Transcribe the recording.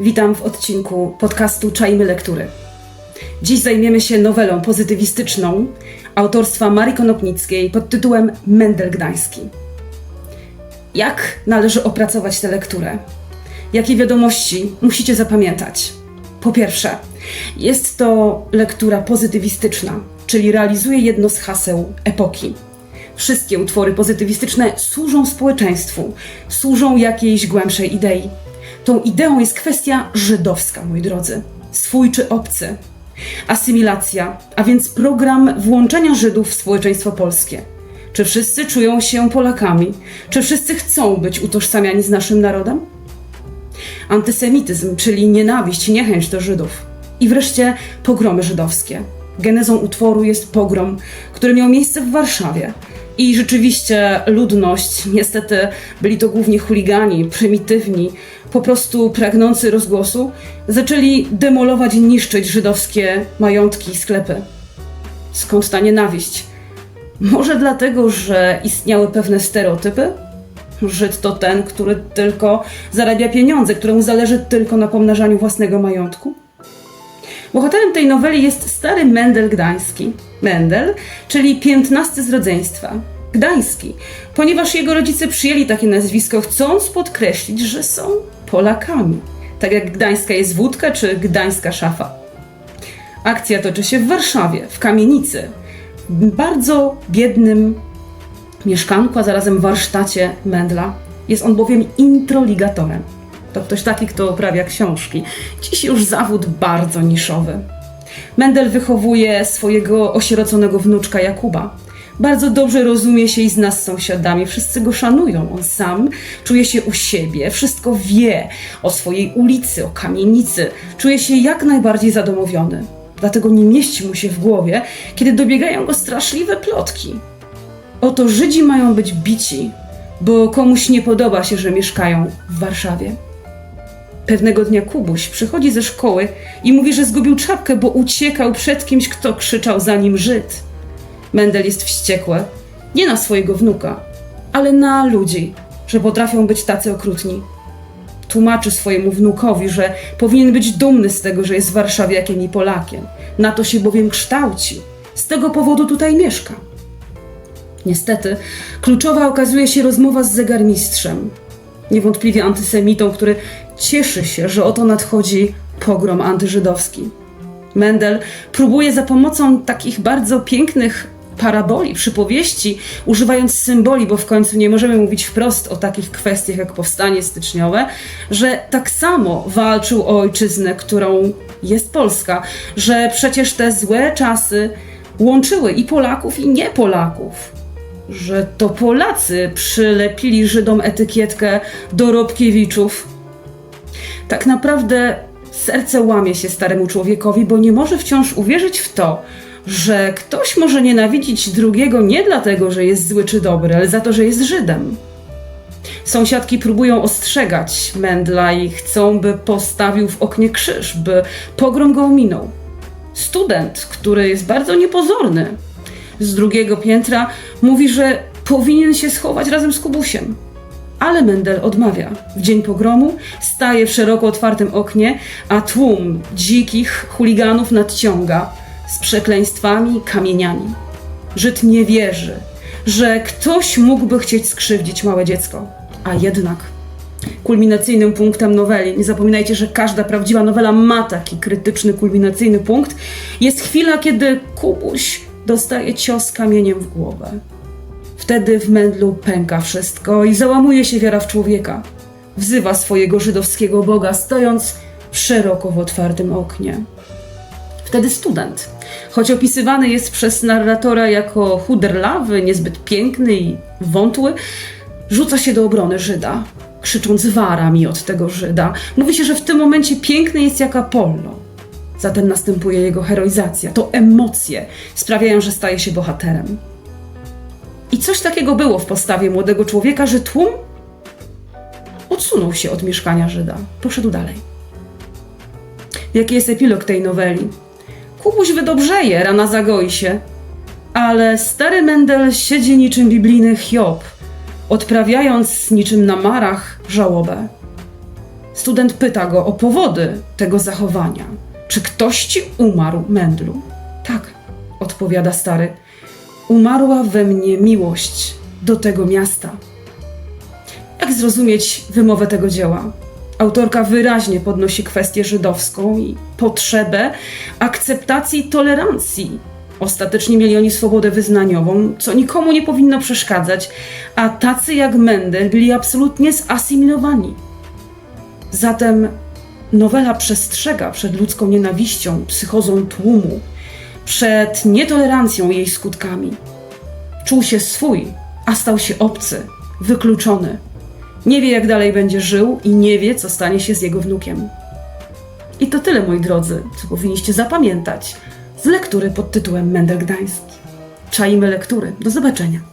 Witam w odcinku podcastu Czajmy Lektury. Dziś zajmiemy się nowelą pozytywistyczną autorstwa Marii Konopnickiej pod tytułem Mendel Gdański. Jak należy opracować tę lekturę? Jakie wiadomości musicie zapamiętać? Po pierwsze, jest to lektura pozytywistyczna, czyli realizuje jedno z haseł epoki. Wszystkie utwory pozytywistyczne służą społeczeństwu, służą jakiejś głębszej idei. Tą ideą jest kwestia żydowska, moi drodzy. Swój czy obcy. Asymilacja, a więc program włączenia Żydów w społeczeństwo polskie. Czy wszyscy czują się Polakami? Czy wszyscy chcą być utożsamiani z naszym narodem? Antysemityzm, czyli nienawiść, niechęć do Żydów. I wreszcie pogromy żydowskie. Genezą utworu jest pogrom, który miał miejsce w Warszawie. I rzeczywiście ludność, niestety byli to głównie chuligani, prymitywni, po prostu pragnący rozgłosu, zaczęli demolować i niszczyć żydowskie majątki i sklepy. Skąd ta nienawiść? Może dlatego, że istniały pewne stereotypy? Żyd to ten, który tylko zarabia pieniądze, któremu zależy tylko na pomnażaniu własnego majątku? Bohaterem tej noweli jest stary Mendel Gdański. Mendel, czyli piętnasty z rodzeństwa. Gdański, ponieważ jego rodzice przyjęli takie nazwisko, chcąc podkreślić, że są Polakami. Tak jak gdańska jest wódka czy gdańska szafa. Akcja toczy się w Warszawie, w kamienicy, w bardzo biednym mieszkanku, a zarazem warsztacie Mendla. Jest on bowiem introligatorem. To ktoś taki, kto oprawia książki. Dziś już zawód bardzo niszowy. Mendel wychowuje swojego osieroconego wnuczka Jakuba. Bardzo dobrze rozumie się i zna z sąsiadami. Wszyscy go szanują. On sam czuje się u siebie, wszystko wie o swojej ulicy, o kamienicy. Czuje się jak najbardziej zadomowiony. Dlatego nie mieści mu się w głowie, kiedy dobiegają go straszliwe plotki. Oto Żydzi mają być bici, bo komuś nie podoba się, że mieszkają w Warszawie. Pewnego dnia Kubuś przychodzi ze szkoły i mówi, że zgubił czapkę, bo uciekał przed kimś, kto krzyczał za nim Żyd. Mendel jest wściekły. Nie na swojego wnuka, ale na ludzi, że potrafią być tacy okrutni. Tłumaczy swojemu wnukowi, że powinien być dumny z tego, że jest warszawiakiem i Polakiem. Na to się bowiem kształci. Z tego powodu tutaj mieszka. Niestety, kluczowa okazuje się rozmowa z zegarmistrzem. Niewątpliwie antysemitą, który cieszy się, że oto nadchodzi pogrom antyżydowski. Mendel próbuje za pomocą takich bardzo pięknych paraboli, przypowieści, używając symboli, bo w końcu nie możemy mówić wprost o takich kwestiach jak powstanie styczniowe, że tak samo walczył o ojczyznę, którą jest Polska, że przecież te złe czasy łączyły i Polaków, i nie Polaków. Że to Polacy przylepili Żydom etykietkę dorobkiewiczów. Tak naprawdę serce łamie się staremu człowiekowi, bo nie może wciąż uwierzyć w to, że ktoś może nienawidzić drugiego nie dlatego, że jest zły czy dobry, ale za to, że jest Żydem. Sąsiadki próbują ostrzegać Mendla i chcą, by postawił w oknie krzyż, by pogrom go ominął. Student, który jest bardzo niepozorny, z drugiego piętra mówi, że powinien się schować razem z Kubusiem. Ale Mendel odmawia. W dzień pogromu staje w szeroko otwartym oknie, a tłum dzikich chuliganów nadciąga z przekleństwami, kamieniami. Żyd nie wierzy, że ktoś mógłby chcieć skrzywdzić małe dziecko. A jednak kulminacyjnym punktem noweli, nie zapominajcie, że każda prawdziwa nowela ma taki krytyczny, kulminacyjny punkt, jest chwila, kiedy Kubuś dostaje cios kamieniem w głowę. Wtedy w Mendlu pęka wszystko i załamuje się wiara w człowieka. Wzywa swojego żydowskiego Boga, stojąc szeroko w otwartym oknie. Wtedy student, choć opisywany jest przez narratora jako chuderlawy, niezbyt piękny i wątły, rzuca się do obrony Żyda, krzycząc wara mi od tego Żyda. Mówi się, że w tym momencie piękny jest jak Apollo. Zatem następuje jego heroizacja. To emocje sprawiają, że staje się bohaterem. I coś takiego było w postawie młodego człowieka, że tłum odsunął się od mieszkania Żyda. Poszedł dalej. Jaki jest epilog tej noweli? Kubuś wydobrzeje, rana zagoi się, ale stary Mendel siedzi niczym biblijny Hiob, odprawiając niczym na marach żałobę. Student pyta go o powody tego zachowania. Czy ktoś ci umarł, Mendlu? Tak, odpowiada stary. Umarła we mnie miłość do tego miasta. Jak zrozumieć wymowę tego dzieła? Autorka wyraźnie podnosi kwestię żydowską i potrzebę akceptacji i tolerancji. Ostatecznie mieli oni swobodę wyznaniową, co nikomu nie powinno przeszkadzać, a tacy jak Mendel byli absolutnie zasymilowani. Zatem nowela przestrzega przed ludzką nienawiścią, psychozą tłumu, przed nietolerancją jej skutkami. Czuł się swój, a stał się obcy, wykluczony. Nie wie, jak dalej będzie żył i nie wie, co stanie się z jego wnukiem. I to tyle, moi drodzy, co powinniście zapamiętać z lektury pod tytułem Mendel Gdański. Lektury. Do zobaczenia.